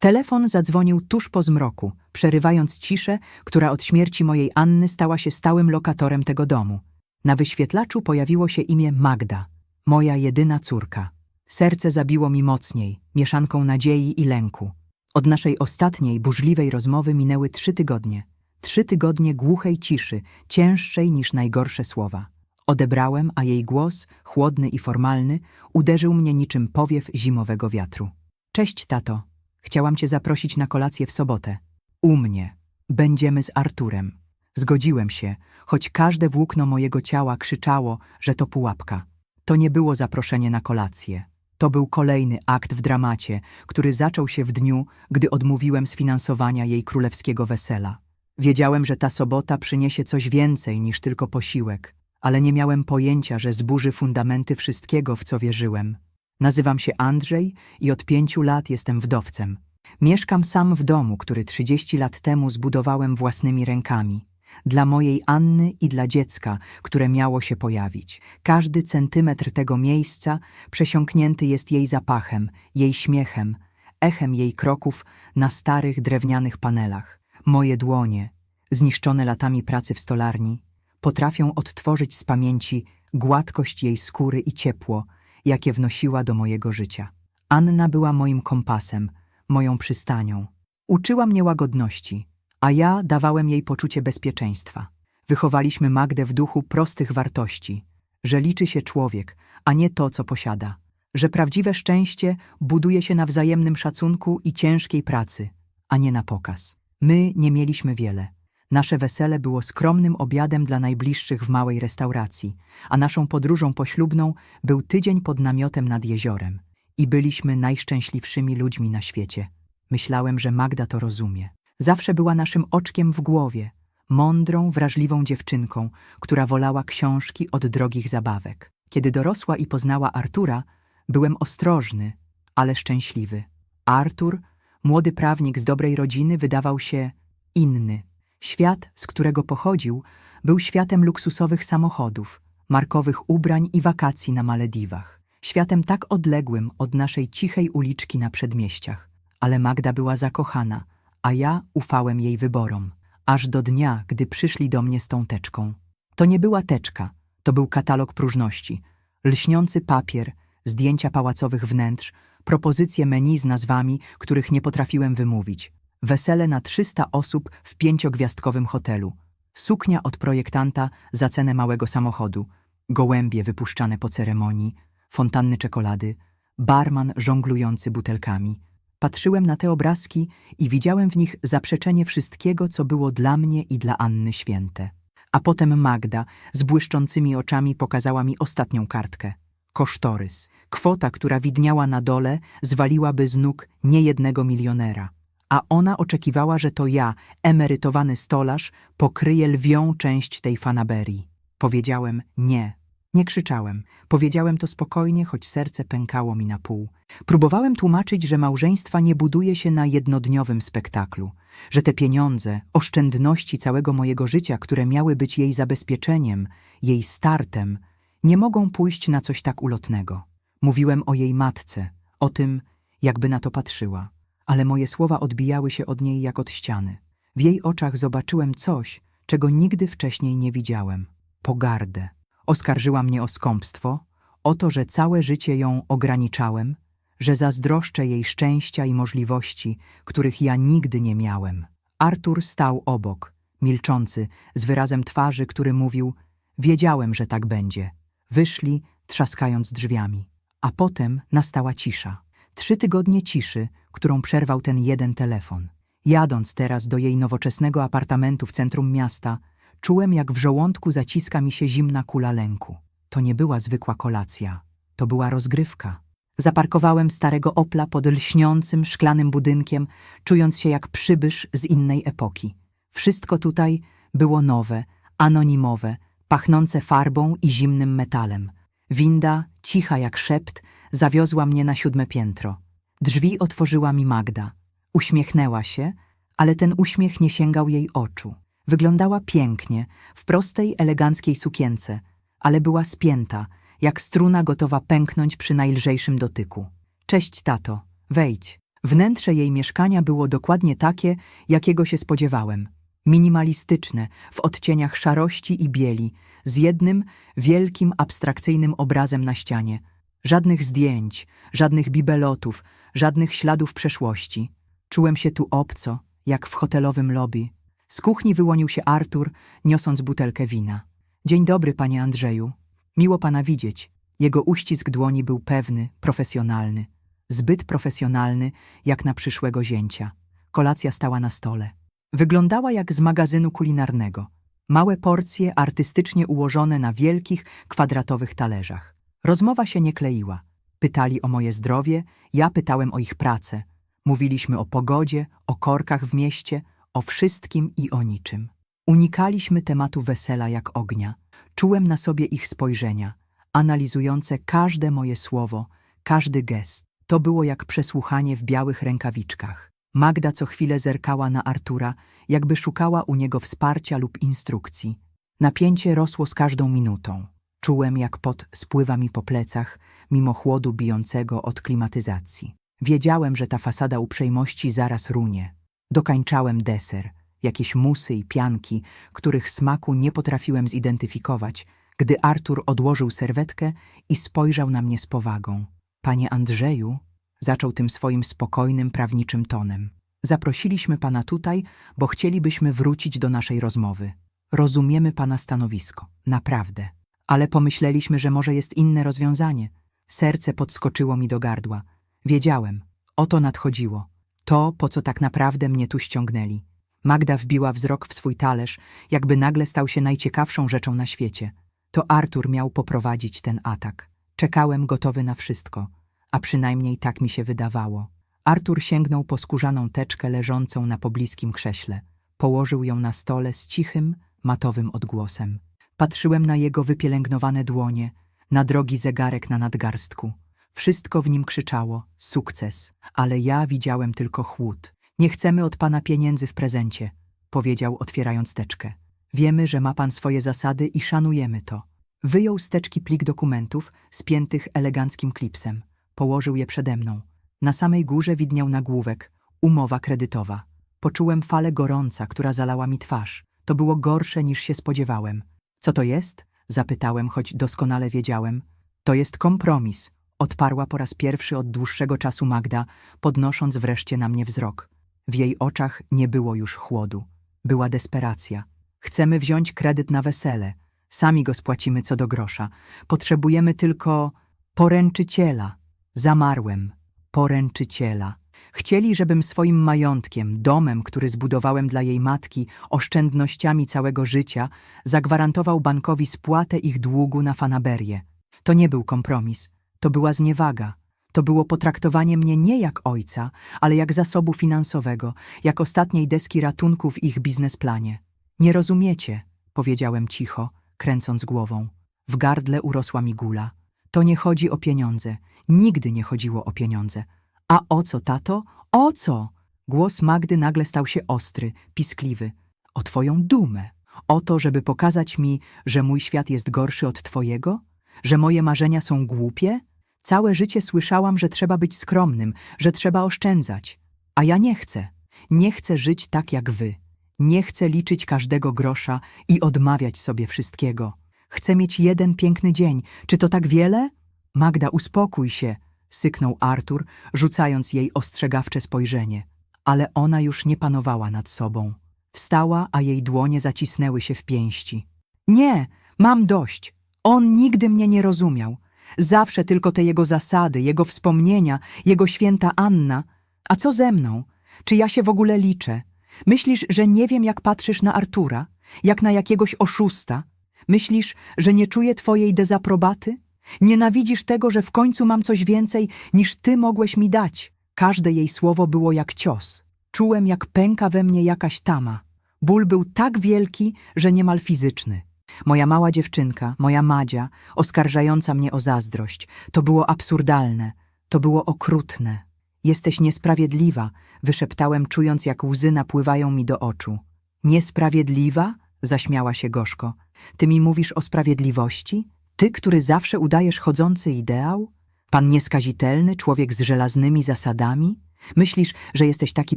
Telefon zadzwonił tuż po zmroku, przerywając ciszę, która od śmierci mojej Anny stała się stałym lokatorem tego domu. Na wyświetlaczu pojawiło się imię Magda, moja jedyna córka. Serce zabiło mi mocniej, mieszanką nadziei i lęku. Od naszej ostatniej, burzliwej rozmowy minęły trzy tygodnie. Trzy tygodnie głuchej ciszy, cięższej niż najgorsze słowa. Odebrałem, a jej głos, chłodny i formalny, uderzył mnie niczym powiew zimowego wiatru. Cześć, tato. Chciałam cię zaprosić na kolację w sobotę. U mnie. Będziemy z Arturem. Zgodziłem się, choć każde włókno mojego ciała krzyczało, że to pułapka. To nie było zaproszenie na kolację. To był kolejny akt w dramacie, który zaczął się w dniu, gdy odmówiłem sfinansowania jej królewskiego wesela. Wiedziałem, że ta sobota przyniesie coś więcej niż tylko posiłek, ale nie miałem pojęcia, że zburzy fundamenty wszystkiego, w co wierzyłem. Nazywam się Andrzej i od pięciu lat jestem wdowcem. Mieszkam sam w domu, który trzydzieści lat temu zbudowałem własnymi rękami. Dla mojej Anny i dla dziecka, które miało się pojawić. Każdy centymetr tego miejsca przesiąknięty jest jej zapachem, jej śmiechem, echem jej kroków na starych drewnianych panelach. Moje dłonie, zniszczone latami pracy w stolarni, potrafią odtworzyć z pamięci gładkość jej skóry i ciepło, jakie wnosiła do mojego życia. Anna była moim kompasem, moją przystanią. Uczyła mnie łagodności, a ja dawałem jej poczucie bezpieczeństwa. Wychowaliśmy Magdę w duchu prostych wartości, że liczy się człowiek, a nie to, co posiada, że prawdziwe szczęście buduje się na wzajemnym szacunku i ciężkiej pracy, a nie na pokaz. My nie mieliśmy wiele. Nasze wesele było skromnym obiadem dla najbliższych w małej restauracji, a naszą podróżą poślubną był tydzień pod namiotem nad jeziorem. I byliśmy najszczęśliwszymi ludźmi na świecie. Myślałem, że Magda to rozumie. Zawsze była naszym oczkiem w głowie, mądrą, wrażliwą dziewczynką, która wolała książki od drogich zabawek. Kiedy dorosła i poznała Artura, byłem ostrożny, ale szczęśliwy. Artur, młody prawnik z dobrej rodziny, wydawał się inny. Świat, z którego pochodził, był światem luksusowych samochodów, markowych ubrań i wakacji na Malediwach. Światem tak odległym od naszej cichej uliczki na przedmieściach. Ale Magda była zakochana, a ja ufałem jej wyborom. Aż do dnia, gdy przyszli do mnie z tą teczką. To nie była teczka, to był katalog próżności. Lśniący papier, zdjęcia pałacowych wnętrz, propozycje menu z nazwami, których nie potrafiłem wymówić. Wesele na 300 osób w pięciogwiazdkowym hotelu. Suknia od projektanta za cenę małego samochodu. Gołębie wypuszczane po ceremonii. Fontanny czekolady. Barman żonglujący butelkami. Patrzyłem na te obrazki i widziałem w nich zaprzeczenie wszystkiego, co było dla mnie i dla Anny święte. A potem Magda z błyszczącymi oczami pokazała mi ostatnią kartkę. Kosztorys. Kwota, która widniała na dole, zwaliłaby z nóg niejednego milionera a ona oczekiwała, że to ja, emerytowany stolarz, pokryję lwią część tej fanaberii. Powiedziałem nie. Nie krzyczałem. Powiedziałem to spokojnie, choć serce pękało mi na pół. Próbowałem tłumaczyć, że małżeństwa nie buduje się na jednodniowym spektaklu, że te pieniądze, oszczędności całego mojego życia, które miały być jej zabezpieczeniem, jej startem, nie mogą pójść na coś tak ulotnego. Mówiłem o jej matce, o tym, jakby na to patrzyła ale moje słowa odbijały się od niej jak od ściany. W jej oczach zobaczyłem coś, czego nigdy wcześniej nie widziałem. Pogardę. Oskarżyła mnie o skąpstwo, o to, że całe życie ją ograniczałem, że zazdroszczę jej szczęścia i możliwości, których ja nigdy nie miałem. Artur stał obok, milczący, z wyrazem twarzy, który mówił Wiedziałem, że tak będzie. Wyszli, trzaskając drzwiami. A potem nastała cisza. Trzy tygodnie ciszy, którą przerwał ten jeden telefon. Jadąc teraz do jej nowoczesnego apartamentu w centrum miasta, czułem, jak w żołądku zaciska mi się zimna kula lęku. To nie była zwykła kolacja, to była rozgrywka. Zaparkowałem starego Opla pod lśniącym, szklanym budynkiem, czując się jak przybysz z innej epoki. Wszystko tutaj było nowe, anonimowe, pachnące farbą i zimnym metalem. Winda, cicha jak szept, zawiozła mnie na siódme piętro. Drzwi otworzyła mi Magda. Uśmiechnęła się, ale ten uśmiech nie sięgał jej oczu. Wyglądała pięknie, w prostej, eleganckiej sukience, ale była spięta, jak struna gotowa pęknąć przy najlżejszym dotyku. Cześć, tato, wejdź. Wnętrze jej mieszkania było dokładnie takie, jakiego się spodziewałem. Minimalistyczne, w odcieniach szarości i bieli, z jednym wielkim, abstrakcyjnym obrazem na ścianie. Żadnych zdjęć, żadnych bibelotów, żadnych śladów przeszłości. Czułem się tu obco, jak w hotelowym lobby. Z kuchni wyłonił się Artur, niosąc butelkę wina. Dzień dobry, panie Andrzeju. Miło pana widzieć. Jego uścisk dłoni był pewny, profesjonalny. Zbyt profesjonalny, jak na przyszłego zięcia. Kolacja stała na stole. Wyglądała jak z magazynu kulinarnego. Małe porcje artystycznie ułożone na wielkich, kwadratowych talerzach. Rozmowa się nie kleiła. Pytali o moje zdrowie, ja pytałem o ich pracę. Mówiliśmy o pogodzie, o korkach w mieście, o wszystkim i o niczym. Unikaliśmy tematu wesela jak ognia. Czułem na sobie ich spojrzenia, analizujące każde moje słowo, każdy gest. To było jak przesłuchanie w białych rękawiczkach. Magda co chwilę zerkała na Artura, jakby szukała u niego wsparcia lub instrukcji. Napięcie rosło z każdą minutą. Czułem, jak pot spływa mi po plecach, mimo chłodu bijącego od klimatyzacji. Wiedziałem, że ta fasada uprzejmości zaraz runie. Dokańczałem deser, jakieś musy i pianki, których smaku nie potrafiłem zidentyfikować, gdy Artur odłożył serwetkę i spojrzał na mnie z powagą. Panie Andrzeju, zaczął tym swoim spokojnym, prawniczym tonem. Zaprosiliśmy pana tutaj, bo chcielibyśmy wrócić do naszej rozmowy. Rozumiemy pana stanowisko, naprawdę. Ale pomyśleliśmy, że może jest inne rozwiązanie. Serce podskoczyło mi do gardła. Wiedziałem, o to nadchodziło. To, po co tak naprawdę mnie tu ściągnęli. Magda wbiła wzrok w swój talerz, jakby nagle stał się najciekawszą rzeczą na świecie. To Artur miał poprowadzić ten atak. Czekałem gotowy na wszystko, a przynajmniej tak mi się wydawało. Artur sięgnął po skórzaną teczkę leżącą na pobliskim krześle. Położył ją na stole z cichym, matowym odgłosem. Patrzyłem na jego wypielęgnowane dłonie, na drogi zegarek na nadgarstku. Wszystko w nim krzyczało sukces, ale ja widziałem tylko chłód. Nie chcemy od pana pieniędzy w prezencie, powiedział otwierając teczkę. Wiemy, że ma pan swoje zasady i szanujemy to. Wyjął z teczki plik dokumentów, spiętych eleganckim klipsem. Położył je przede mną. Na samej górze widniał nagłówek umowa kredytowa. Poczułem falę gorąca, która zalała mi twarz. To było gorsze niż się spodziewałem. Co to jest? Zapytałem, choć doskonale wiedziałem. To jest kompromis, odparła po raz pierwszy od dłuższego czasu Magda, podnosząc wreszcie na mnie wzrok. W jej oczach nie było już chłodu. Była desperacja. Chcemy wziąć kredyt na wesele. Sami go spłacimy co do grosza. Potrzebujemy tylko poręczyciela. Zamarłem. Poręczyciela. Chcieli, żebym swoim majątkiem, domem, który zbudowałem dla jej matki, oszczędnościami całego życia, zagwarantował bankowi spłatę ich długu na fanaberię. To nie był kompromis. To była zniewaga. To było potraktowanie mnie nie jak ojca, ale jak zasobu finansowego, jak ostatniej deski ratunku w ich biznesplanie. Nie rozumiecie, powiedziałem cicho, kręcąc głową. W gardle urosła mi gula. To nie chodzi o pieniądze. Nigdy nie chodziło o pieniądze. A o co, tato? O co? Głos Magdy nagle stał się ostry, piskliwy. O twoją dumę. O to, żeby pokazać mi, że mój świat jest gorszy od twojego? Że moje marzenia są głupie? Całe życie słyszałam, że trzeba być skromnym, że trzeba oszczędzać. A ja nie chcę. Nie chcę żyć tak jak wy. Nie chcę liczyć każdego grosza i odmawiać sobie wszystkiego. Chcę mieć jeden piękny dzień. Czy to tak wiele? Magda, uspokój się, syknął Artur, rzucając jej ostrzegawcze spojrzenie. Ale ona już nie panowała nad sobą. Wstała, a jej dłonie zacisnęły się w pięści. Nie, mam dość. On nigdy mnie nie rozumiał. Zawsze tylko te jego zasady, jego wspomnienia, jego święta Anna. A co ze mną? Czy ja się w ogóle liczę? Myślisz, że nie wiem, jak patrzysz na Artura? Jak na jakiegoś oszusta? Myślisz, że nie czuję twojej dezaprobaty? Nienawidzisz tego, że w końcu mam coś więcej, niż ty mogłeś mi dać? Każde jej słowo było jak cios. Czułem, jak pęka we mnie jakaś tama. Ból był tak wielki, że niemal fizyczny. Moja mała dziewczynka, moja Madzia, oskarżająca mnie o zazdrość. To było absurdalne, to było okrutne. Jesteś niesprawiedliwa, wyszeptałem, czując, jak łzy napływają mi do oczu. Niesprawiedliwa? zaśmiała się gorzko. Ty mi mówisz o sprawiedliwości? Ty, który zawsze udajesz chodzący ideał? Pan nieskazitelny, człowiek z żelaznymi zasadami? Myślisz, że jesteś taki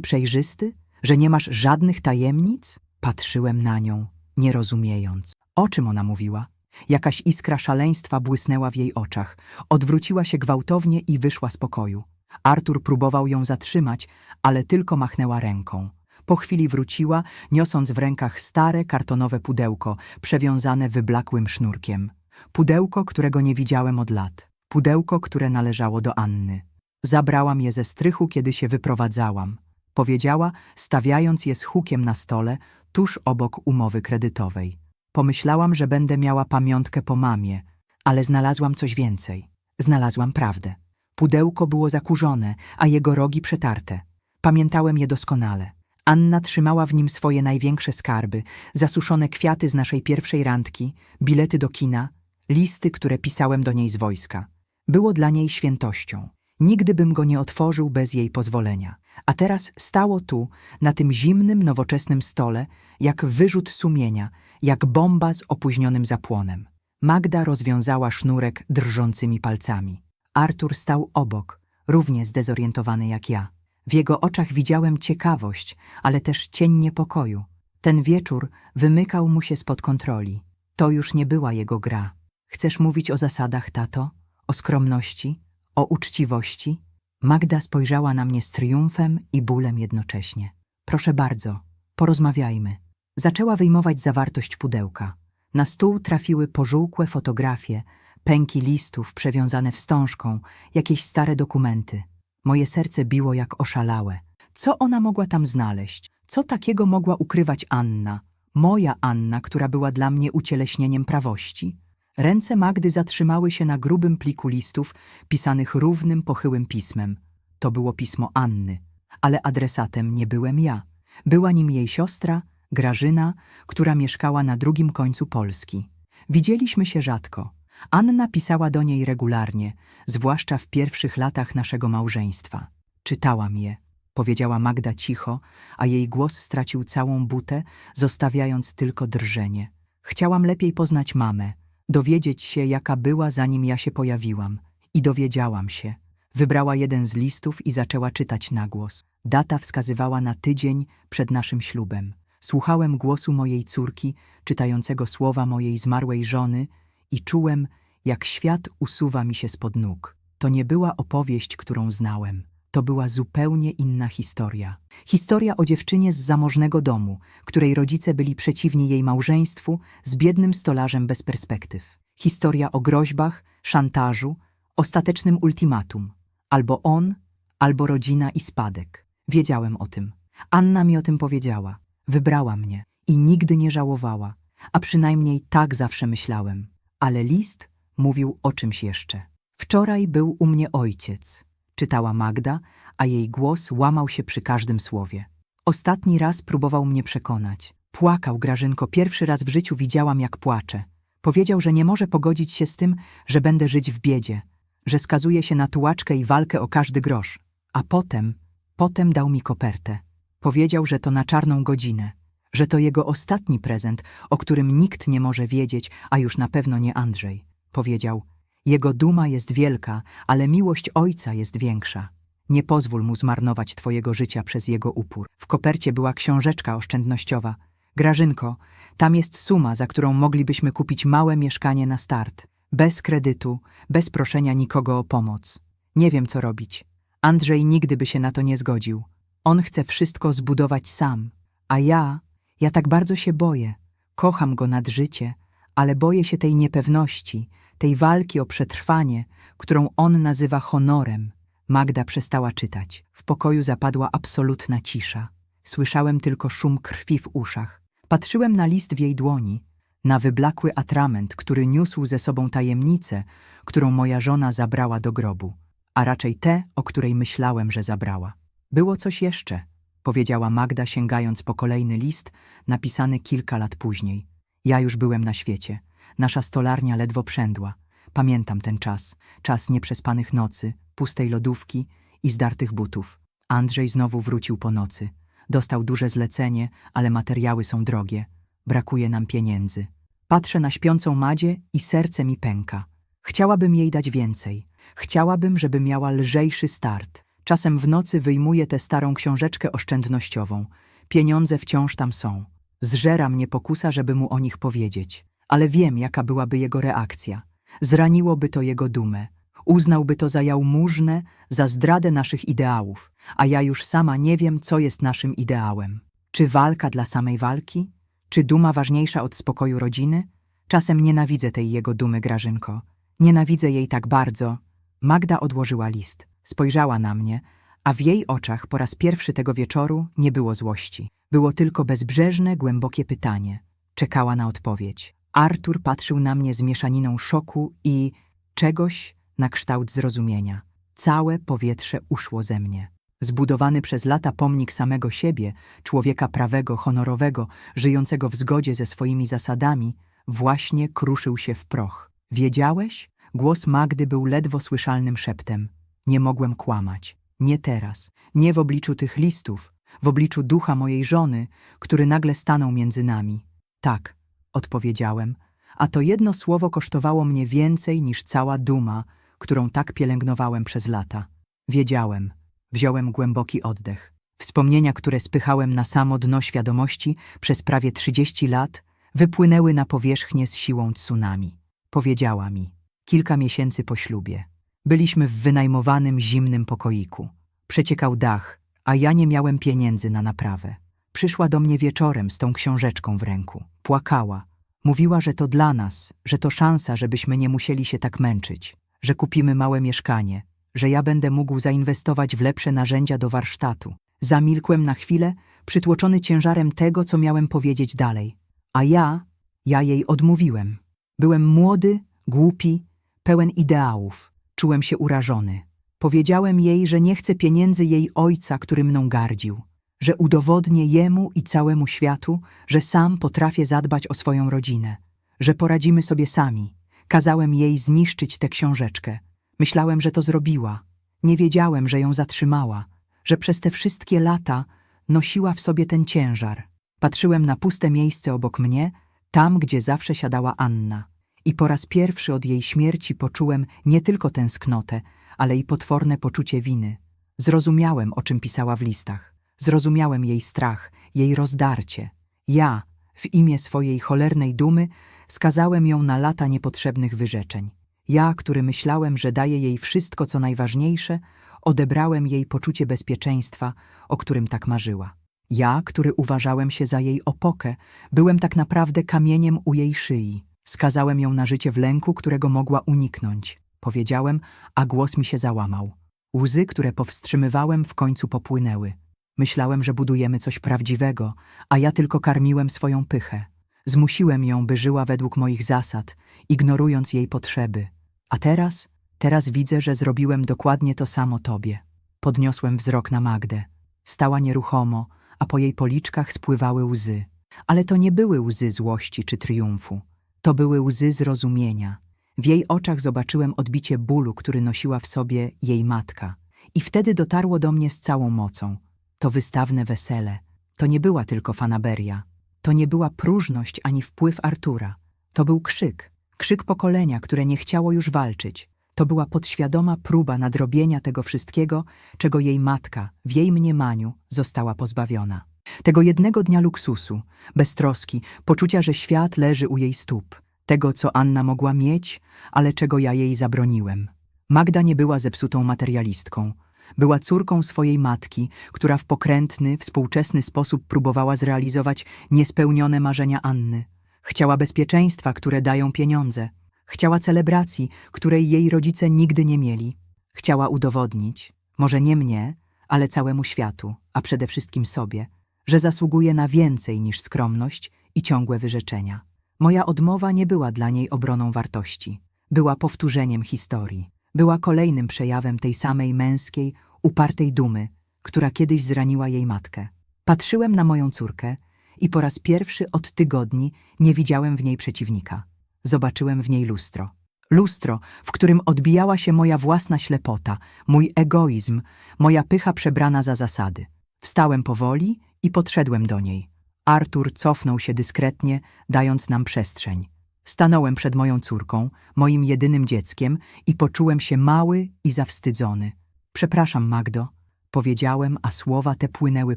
przejrzysty? Że nie masz żadnych tajemnic? Patrzyłem na nią, nie rozumiejąc. O czym ona mówiła? Jakaś iskra szaleństwa błysnęła w jej oczach. Odwróciła się gwałtownie i wyszła z pokoju. Artur próbował ją zatrzymać, ale tylko machnęła ręką. Po chwili wróciła, niosąc w rękach stare kartonowe pudełko, przewiązane wyblakłym sznurkiem. Pudełko, którego nie widziałem od lat. Pudełko, które należało do Anny. Zabrałam je ze strychu, kiedy się wyprowadzałam. Powiedziała, stawiając je z hukiem na stole, tuż obok umowy kredytowej. Pomyślałam, że będę miała pamiątkę po mamie, ale znalazłam coś więcej. Znalazłam prawdę. Pudełko było zakurzone, a jego rogi przetarte. Pamiętałem je doskonale. Anna trzymała w nim swoje największe skarby, zasuszone kwiaty z naszej pierwszej randki, bilety do kina, listy, które pisałem do niej z wojska. Było dla niej świętością. Nigdy bym go nie otworzył bez jej pozwolenia. A teraz stało tu, na tym zimnym, nowoczesnym stole, jak wyrzut sumienia, jak bomba z opóźnionym zapłonem. Magda rozwiązała sznurek drżącymi palcami. Artur stał obok, równie zdezorientowany jak ja. W jego oczach widziałem ciekawość, ale też cień niepokoju. Ten wieczór wymykał mu się spod kontroli. To już nie była jego gra. Chcesz mówić o zasadach, tato? O skromności? O uczciwości? Magda spojrzała na mnie z triumfem i bólem jednocześnie. Proszę bardzo, porozmawiajmy. Zaczęła wyjmować zawartość pudełka. Na stół trafiły pożółkłe fotografie, pęki listów przewiązane wstążką, jakieś stare dokumenty. Moje serce biło jak oszalałe. Co ona mogła tam znaleźć? Co takiego mogła ukrywać Anna? Moja Anna, która była dla mnie ucieleśnieniem prawości? Ręce Magdy zatrzymały się na grubym pliku listów, pisanych równym, pochyłym pismem. To było pismo Anny, ale adresatem nie byłem ja. Była nim jej siostra, Grażyna, która mieszkała na drugim końcu Polski. Widzieliśmy się rzadko. Anna pisała do niej regularnie, zwłaszcza w pierwszych latach naszego małżeństwa. Czytałam je, powiedziała Magda cicho, a jej głos stracił całą butę, zostawiając tylko drżenie. Chciałam lepiej poznać mamę, dowiedzieć się, jaka była, zanim ja się pojawiłam. I dowiedziałam się. Wybrała jeden z listów i zaczęła czytać na głos. Data wskazywała na tydzień przed naszym ślubem. Słuchałem głosu mojej córki, czytającego słowa mojej zmarłej żony i czułem, jak świat usuwa mi się spod nóg. To nie była opowieść, którą znałem. To była zupełnie inna historia. Historia o dziewczynie z zamożnego domu, której rodzice byli przeciwni jej małżeństwu z biednym stolarzem bez perspektyw. Historia o groźbach, szantażu, ostatecznym ultimatum. Albo on, albo rodzina i spadek. Wiedziałem o tym. Anna mi o tym powiedziała. Wybrała mnie i nigdy nie żałowała, a przynajmniej tak zawsze myślałem. Ale list mówił o czymś jeszcze. Wczoraj był u mnie ojciec, czytała Magda, a jej głos łamał się przy każdym słowie. Ostatni raz próbował mnie przekonać. Płakał, Grażynko, pierwszy raz w życiu widziałam, jak płacze. Powiedział, że nie może pogodzić się z tym, że będę żyć w biedzie, że skazuje się na tułaczkę i walkę o każdy grosz. A potem, potem dał mi kopertę. Powiedział, że to na czarną godzinę, że to jego ostatni prezent, o którym nikt nie może wiedzieć, a już na pewno nie Andrzej. Powiedział, jego duma jest wielka, ale miłość ojca jest większa. Nie pozwól mu zmarnować twojego życia przez jego upór. W kopercie była książeczka oszczędnościowa. Grażynko, tam jest suma, za którą moglibyśmy kupić małe mieszkanie na start. Bez kredytu, bez proszenia nikogo o pomoc. Nie wiem, co robić. Andrzej nigdy by się na to nie zgodził. On chce wszystko zbudować sam, a ja, ja tak bardzo się boję. Kocham go nad życie, ale boję się tej niepewności, tej walki o przetrwanie, którą on nazywa honorem. Magda przestała czytać. W pokoju zapadła absolutna cisza. Słyszałem tylko szum krwi w uszach. Patrzyłem na list w jej dłoni, na wyblakły atrament, który niósł ze sobą tajemnicę, którą moja żona zabrała do grobu, a raczej tę, o której myślałem, że zabrała. Było coś jeszcze, powiedziała Magda, sięgając po kolejny list, napisany kilka lat później. Ja już byłem na świecie. Nasza stolarnia ledwo przędła. Pamiętam ten czas. Czas nieprzespanych nocy, pustej lodówki i zdartych butów. Andrzej znowu wrócił po nocy. Dostał duże zlecenie, ale materiały są drogie. Brakuje nam pieniędzy. Patrzę na śpiącą Madzie i serce mi pęka. Chciałabym jej dać więcej. Chciałabym, żeby miała lżejszy start. Czasem w nocy wyjmuję tę starą książeczkę oszczędnościową. Pieniądze wciąż tam są. Zżera mnie pokusa, żeby mu o nich powiedzieć. Ale wiem, jaka byłaby jego reakcja. Zraniłoby to jego dumę. Uznałby to za jałmużnę, za zdradę naszych ideałów. A ja już sama nie wiem, co jest naszym ideałem. Czy walka dla samej walki? Czy duma ważniejsza od spokoju rodziny? Czasem nienawidzę tej jego dumy, Grażynko. Nienawidzę jej tak bardzo. Magda odłożyła list. Spojrzała na mnie, a w jej oczach po raz pierwszy tego wieczoru nie było złości. Było tylko bezbrzeżne, głębokie pytanie. Czekała na odpowiedź. Artur patrzył na mnie z mieszaniną szoku i czegoś na kształt zrozumienia. Całe powietrze uszło ze mnie. Zbudowany przez lata pomnik samego siebie, człowieka prawego, honorowego, żyjącego w zgodzie ze swoimi zasadami, właśnie kruszył się w proch. Wiedziałeś? Głos Magdy był ledwo słyszalnym szeptem. Nie mogłem kłamać. Nie teraz. Nie w obliczu tych listów. W obliczu ducha mojej żony, który nagle stanął między nami. Tak, odpowiedziałem, a to jedno słowo kosztowało mnie więcej niż cała duma, którą tak pielęgnowałem przez lata. Wiedziałem. Wziąłem głęboki oddech. Wspomnienia, które spychałem na samo dno świadomości przez prawie trzydzieści lat, wypłynęły na powierzchnię z siłą tsunami. Powiedziała mi, kilka miesięcy po ślubie. Byliśmy w wynajmowanym, zimnym pokoiku. Przeciekał dach, a ja nie miałem pieniędzy na naprawę. Przyszła do mnie wieczorem z tą książeczką w ręku. Płakała. Mówiła, że to dla nas, że to szansa, żebyśmy nie musieli się tak męczyć, że kupimy małe mieszkanie, że ja będę mógł zainwestować w lepsze narzędzia do warsztatu. Zamilkłem na chwilę, przytłoczony ciężarem tego, co miałem powiedzieć dalej. A ja, ja jej odmówiłem. Byłem młody, głupi, pełen ideałów. Czułem się urażony. Powiedziałem jej, że nie chcę pieniędzy jej ojca, który mną gardził, że udowodnię jemu i całemu światu, że sam potrafię zadbać o swoją rodzinę, że poradzimy sobie sami. Kazałem jej zniszczyć tę książeczkę. Myślałem, że to zrobiła. Nie wiedziałem, że ją zatrzymała, że przez te wszystkie lata nosiła w sobie ten ciężar. Patrzyłem na puste miejsce obok mnie, tam, gdzie zawsze siadała Anna. I po raz pierwszy od jej śmierci poczułem nie tylko tęsknotę, ale i potworne poczucie winy. Zrozumiałem, o czym pisała w listach. Zrozumiałem jej strach, jej rozdarcie. Ja, w imię swojej cholernej dumy, skazałem ją na lata niepotrzebnych wyrzeczeń. Ja, który myślałem, że daję jej wszystko, co najważniejsze, odebrałem jej poczucie bezpieczeństwa, o którym tak marzyła. Ja, który uważałem się za jej opokę, byłem tak naprawdę kamieniem u jej szyi. Skazałem ją na życie w lęku, którego mogła uniknąć. Powiedziałem, a głos mi się załamał. Łzy, które powstrzymywałem, w końcu popłynęły. Myślałem, że budujemy coś prawdziwego, a ja tylko karmiłem swoją pychę. Zmusiłem ją, by żyła według moich zasad, ignorując jej potrzeby. A teraz? Teraz widzę, że zrobiłem dokładnie to samo tobie. Podniosłem wzrok na Magdę. Stała nieruchomo, a po jej policzkach spływały łzy. Ale to nie były łzy złości czy triumfu. To były łzy zrozumienia. W jej oczach zobaczyłem odbicie bólu, który nosiła w sobie jej matka. I wtedy dotarło do mnie z całą mocą. To wystawne wesele. To nie była tylko fanaberia. To nie była próżność ani wpływ Artura. To był krzyk. Krzyk pokolenia, które nie chciało już walczyć. To była podświadoma próba nadrobienia tego wszystkiego, czego jej matka, w jej mniemaniu, została pozbawiona. Tego jednego dnia luksusu, beztroski, poczucia, że świat leży u jej stóp. Tego, co Anna mogła mieć, ale czego ja jej zabroniłem. Magda nie była zepsutą materialistką. Była córką swojej matki, która w pokrętny, współczesny sposób próbowała zrealizować niespełnione marzenia Anny. Chciała bezpieczeństwa, które dają pieniądze. Chciała celebracji, której jej rodzice nigdy nie mieli. Chciała udowodnić, może nie mnie, ale całemu światu, a przede wszystkim sobie, że zasługuje na więcej niż skromność i ciągłe wyrzeczenia. Moja odmowa nie była dla niej obroną wartości. Była powtórzeniem historii. Była kolejnym przejawem tej samej męskiej, upartej dumy, która kiedyś zraniła jej matkę. Patrzyłem na moją córkę i po raz pierwszy od tygodni nie widziałem w niej przeciwnika. Zobaczyłem w niej lustro. Lustro, w którym odbijała się moja własna ślepota, mój egoizm, moja pycha przebrana za zasady. Wstałem powoli i podszedłem do niej. Artur cofnął się dyskretnie, dając nam przestrzeń. Stanąłem przed moją córką, moim jedynym dzieckiem i poczułem się mały i zawstydzony. Przepraszam, Magdo, powiedziałem, a słowa te płynęły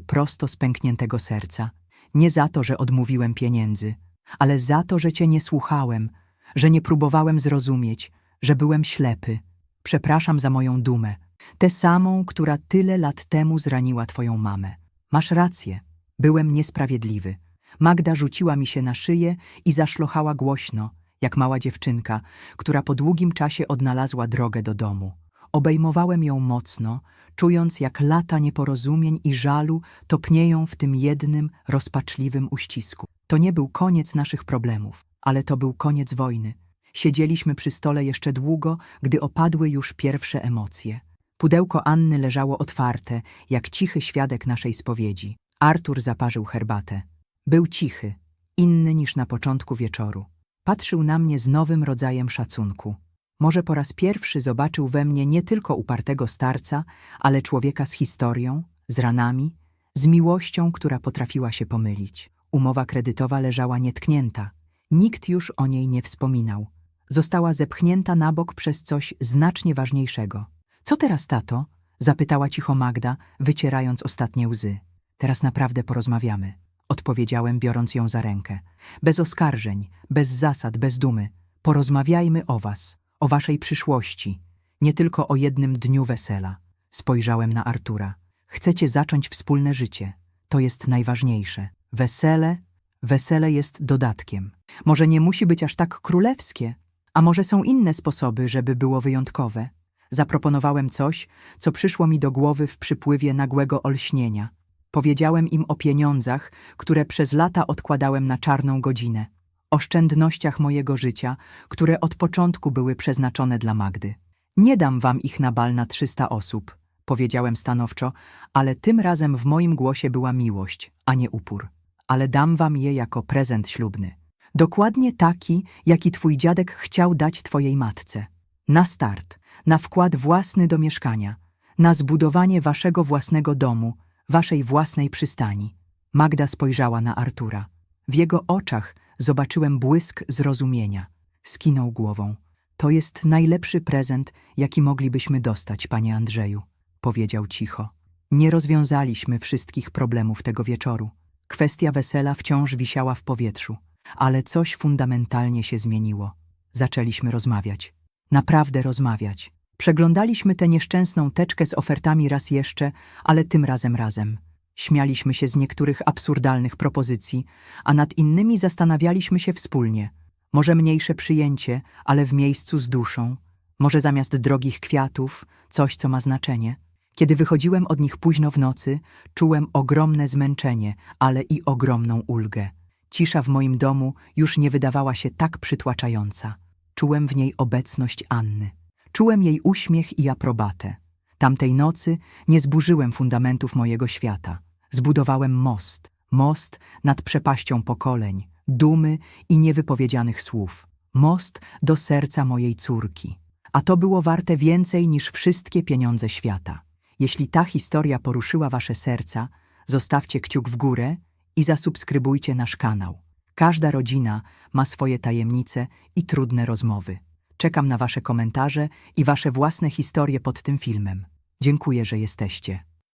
prosto z pękniętego serca. Nie za to, że odmówiłem pieniędzy, ale za to, że cię nie słuchałem, że nie próbowałem zrozumieć, że byłem ślepy. Przepraszam za moją dumę, tę samą, która tyle lat temu zraniła twoją mamę. Masz rację, byłem niesprawiedliwy. Magda rzuciła mi się na szyję i zaszlochała głośno, jak mała dziewczynka, która po długim czasie odnalazła drogę do domu. Obejmowałem ją mocno, czując jak lata nieporozumień i żalu topnieją w tym jednym, rozpaczliwym uścisku. To nie był koniec naszych problemów, ale to był koniec wojny. Siedzieliśmy przy stole jeszcze długo, gdy opadły już pierwsze emocje. Pudełko Anny leżało otwarte, jak cichy świadek naszej spowiedzi. Artur zaparzył herbatę. Był cichy, inny niż na początku wieczoru. Patrzył na mnie z nowym rodzajem szacunku. Może po raz pierwszy zobaczył we mnie nie tylko upartego starca, ale człowieka z historią, z ranami, z miłością, która potrafiła się pomylić. Umowa kredytowa leżała nietknięta. Nikt już o niej nie wspominał. Została zepchnięta na bok przez coś znacznie ważniejszego. Co teraz, tato? zapytała cicho Magda, wycierając ostatnie łzy. Teraz naprawdę porozmawiamy. Odpowiedziałem, biorąc ją za rękę. Bez oskarżeń, bez zasad, bez dumy. Porozmawiajmy o was, o waszej przyszłości, nie tylko o jednym dniu wesela. Spojrzałem na Artura. Chcecie zacząć wspólne życie. To jest najważniejsze. Wesele, wesele jest dodatkiem. Może nie musi być aż tak królewskie, a może są inne sposoby, żeby było wyjątkowe. Zaproponowałem coś, co przyszło mi do głowy w przypływie nagłego olśnienia. Powiedziałem im o pieniądzach, które przez lata odkładałem na czarną godzinę. Oszczędnościach mojego życia, które od początku były przeznaczone dla Magdy. Nie dam wam ich na bal na 300 osób, powiedziałem stanowczo, ale tym razem w moim głosie była miłość, a nie upór. Ale dam wam je jako prezent ślubny. Dokładnie taki, jaki twój dziadek chciał dać twojej matce. Na start, na wkład własny do mieszkania, na zbudowanie waszego własnego domu, waszej własnej przystani. Magda spojrzała na Artura. W jego oczach zobaczyłem błysk zrozumienia. Skinął głową. To jest najlepszy prezent, jaki moglibyśmy dostać, panie Andrzeju, powiedział cicho. Nie rozwiązaliśmy wszystkich problemów tego wieczoru. Kwestia wesela wciąż wisiała w powietrzu, ale coś fundamentalnie się zmieniło. Zaczęliśmy rozmawiać. Naprawdę rozmawiać. Przeglądaliśmy tę nieszczęsną teczkę z ofertami raz jeszcze, ale tym razem razem. Śmialiśmy się z niektórych absurdalnych propozycji, a nad innymi zastanawialiśmy się wspólnie. Może mniejsze przyjęcie, ale w miejscu z duszą. Może zamiast drogich kwiatów, coś, co ma znaczenie. Kiedy wychodziłem od nich późno w nocy, czułem ogromne zmęczenie, ale i ogromną ulgę. Cisza w moim domu już nie wydawała się tak przytłaczająca. Czułem w niej obecność Anny. Czułem jej uśmiech i aprobatę. Tamtej nocy nie zburzyłem fundamentów mojego świata. Zbudowałem most, most nad przepaścią pokoleń, dumy i niewypowiedzianych słów. Most do serca mojej córki. A to było warte więcej niż wszystkie pieniądze świata. Jeśli ta historia poruszyła wasze serca, zostawcie kciuk w górę i zasubskrybujcie nasz kanał. Każda rodzina ma swoje tajemnice i trudne rozmowy. Czekam na wasze komentarze i wasze własne historie pod tym filmem. Dziękuję, że jesteście.